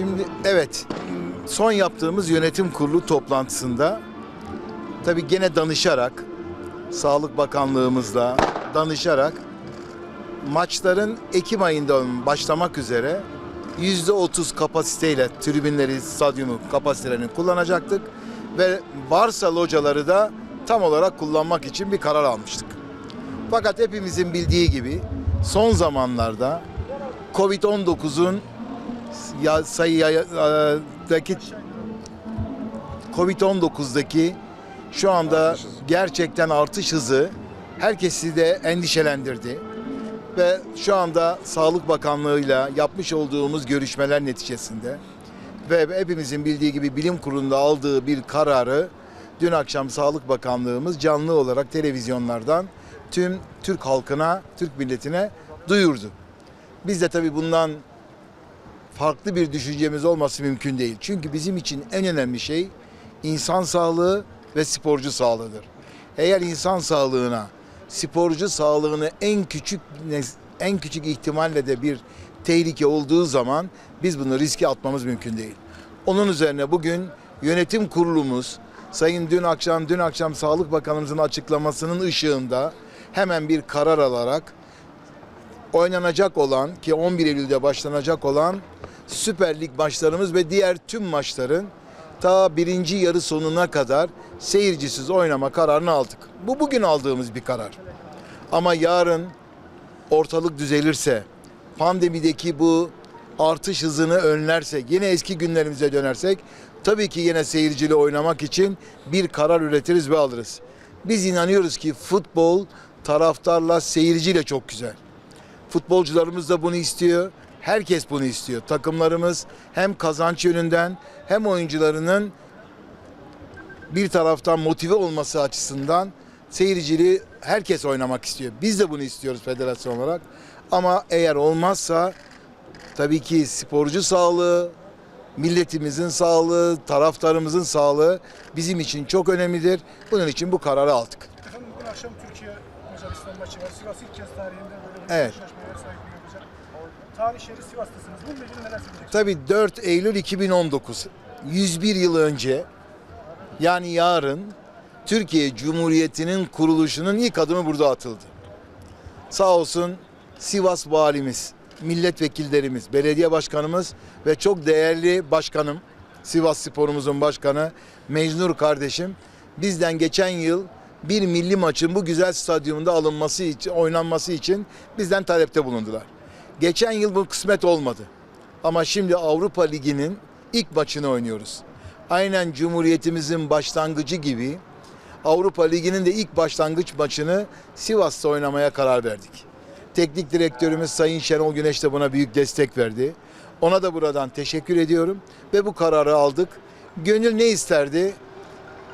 Şimdi evet son yaptığımız yönetim kurulu toplantısında tabii gene danışarak Sağlık Bakanlığımızla danışarak maçların Ekim ayında başlamak üzere %30 kapasiteyle tribünleri, stadyumu kapasitelerini kullanacaktık ve varsa locaları da tam olarak kullanmak için bir karar almıştık. Fakat hepimizin bildiği gibi son zamanlarda Covid-19'un ya sayıdaki Covid-19'daki şu anda gerçekten artış hızı herkesi de endişelendirdi. Ve şu anda Sağlık Bakanlığı'yla yapmış olduğumuz görüşmeler neticesinde ve hepimizin bildiği gibi bilim kurulunda aldığı bir kararı dün akşam Sağlık Bakanlığımız canlı olarak televizyonlardan tüm Türk halkına, Türk milletine duyurdu. Biz de tabii bundan farklı bir düşüncemiz olması mümkün değil. Çünkü bizim için en önemli şey insan sağlığı ve sporcu sağlığıdır. Eğer insan sağlığına, sporcu sağlığını en küçük en küçük ihtimalle de bir tehlike olduğu zaman biz bunu riske atmamız mümkün değil. Onun üzerine bugün yönetim kurulumuz Sayın dün akşam dün akşam Sağlık Bakanımızın açıklamasının ışığında hemen bir karar alarak oynanacak olan ki 11 Eylül'de başlanacak olan Süper Lig maçlarımız ve diğer tüm maçların ta birinci yarı sonuna kadar seyircisiz oynama kararını aldık. Bu bugün aldığımız bir karar. Ama yarın ortalık düzelirse, pandemideki bu artış hızını önlersek, yine eski günlerimize dönersek tabii ki yine seyircili oynamak için bir karar üretiriz ve alırız. Biz inanıyoruz ki futbol taraftarla, seyirciyle çok güzel. Futbolcularımız da bunu istiyor. Herkes bunu istiyor. Takımlarımız hem kazanç yönünden hem oyuncularının bir taraftan motive olması açısından seyircili herkes oynamak istiyor. Biz de bunu istiyoruz federasyon olarak. Ama eğer olmazsa tabii ki sporcu sağlığı, milletimizin sağlığı, taraftarımızın sağlığı bizim için çok önemlidir. Bunun için bu kararı aldık. Efendim bugün akşam Türkiye Macaristan maçı var. Sivas ilk kez tarihinde böyle bir Evet. yapacak. Tarih Sivas'tasınız. Bununla ilgili neler söyleyeceksiniz? Tabii 4 Eylül 2019. 101 yıl önce yani yarın Türkiye Cumhuriyeti'nin kuruluşunun ilk adımı burada atıldı. Sağ olsun Sivas valimiz, milletvekillerimiz, belediye başkanımız ve çok değerli başkanım, Sivas Spor'umuzun başkanı Mecnur kardeşim bizden geçen yıl bir milli maçın bu güzel stadyumunda alınması için, oynanması için bizden talepte bulundular. Geçen yıl bu kısmet olmadı. Ama şimdi Avrupa Ligi'nin ilk maçını oynuyoruz. Aynen Cumhuriyetimizin başlangıcı gibi Avrupa Ligi'nin de ilk başlangıç maçını Sivas'ta oynamaya karar verdik. Teknik direktörümüz Sayın Şenol Güneş de buna büyük destek verdi. Ona da buradan teşekkür ediyorum ve bu kararı aldık. Gönül ne isterdi?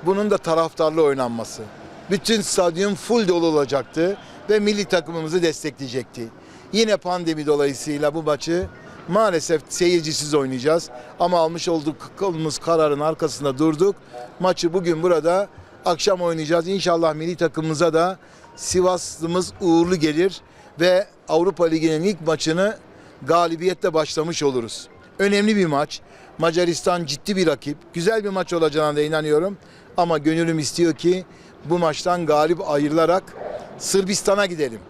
Bunun da taraftarlı oynanması. Bütün stadyum full dolu olacaktı ve milli takımımızı destekleyecekti. Yine pandemi dolayısıyla bu maçı maalesef seyircisiz oynayacağız. Ama almış olduğumuz kararın arkasında durduk. Maçı bugün burada akşam oynayacağız. İnşallah milli takımımıza da Sivaslımız uğurlu gelir ve Avrupa Ligi'nin ilk maçını galibiyetle başlamış oluruz. Önemli bir maç. Macaristan ciddi bir rakip. Güzel bir maç olacağına da inanıyorum. Ama gönülüm istiyor ki bu maçtan galip ayrılarak Sırbistan'a gidelim.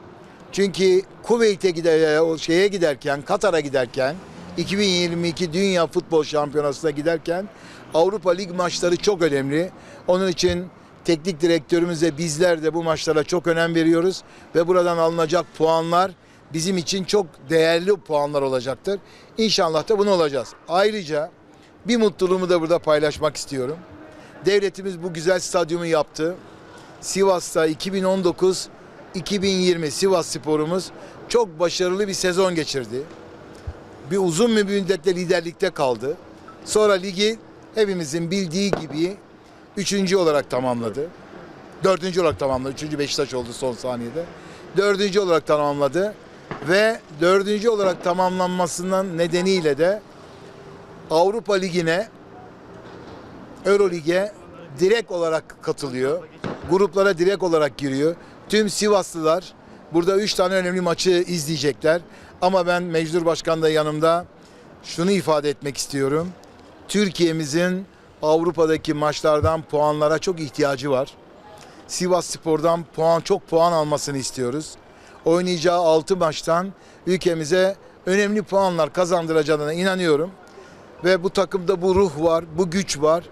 Çünkü Kuveyt'e gider, o şeye giderken, Katar'a giderken, 2022 Dünya Futbol Şampiyonası'na giderken Avrupa Lig maçları çok önemli. Onun için teknik direktörümüz ve bizler de bu maçlara çok önem veriyoruz ve buradan alınacak puanlar bizim için çok değerli puanlar olacaktır. İnşallah da bunu olacağız. Ayrıca bir mutluluğumu da burada paylaşmak istiyorum. Devletimiz bu güzel stadyumu yaptı. Sivas'ta 2019 2020 Sivas Spor'umuz çok başarılı bir sezon geçirdi. Bir uzun bir müddetle liderlikte kaldı. Sonra ligi hepimizin bildiği gibi üçüncü olarak tamamladı. Dördüncü olarak tamamladı. Üçüncü Beşiktaş oldu son saniyede. Dördüncü olarak tamamladı. Ve dördüncü olarak tamamlanmasından nedeniyle de Avrupa Ligi'ne Euro Lig'e direkt olarak katılıyor. Gruplara direkt olarak giriyor. Tüm Sivaslılar burada 3 tane önemli maçı izleyecekler. Ama ben Mecdur Başkan da yanımda şunu ifade etmek istiyorum. Türkiye'mizin Avrupa'daki maçlardan puanlara çok ihtiyacı var. Sivas Spor'dan puan çok puan almasını istiyoruz. Oynayacağı 6 maçtan ülkemize önemli puanlar kazandıracağına inanıyorum. Ve bu takımda bu ruh var, bu güç var.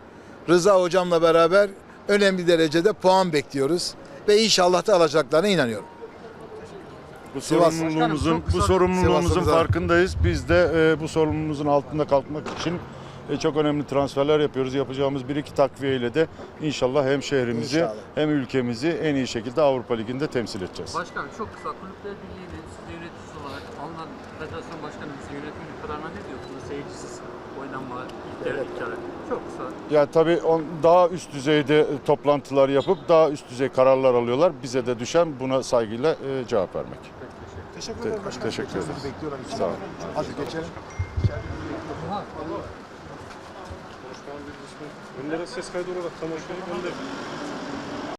Rıza hocamla beraber önemli derecede puan bekliyoruz ve inşallah da alacaklarına inanıyorum. Bu Sivas. sorumluluğumuzun bu sorumluluğumuzun Sivas'ımıza- farkındayız. Biz de e, bu sorumluluğumuzun altında kalkmak için e, çok önemli transferler yapıyoruz. Yapacağımız bir iki takviye ile de inşallah hem şehrimizi İnşallah. hem ülkemizi en iyi şekilde Avrupa Ligi'nde temsil edeceğiz. Başkanım çok kısa Kulüpler Birliği'nin siz de yöneticisi olarak alınan federasyon başkanımız yönetim kararına ne diyorsunuz? Seyircisiz oynanma kere. Çok kısa. Ya tabii on, daha üst düzeyde e, toplantılar yapıp daha üst düzey kararlar alıyorlar. Bize de düşen buna saygıyla e, cevap vermek. Teşekkür Te- ederim başkanım. teşekkür ederiz. Bekliyorum. Sağ olun. Hadi geçelim. Önlere ses kaydı olarak tam hoşuna gönderdim.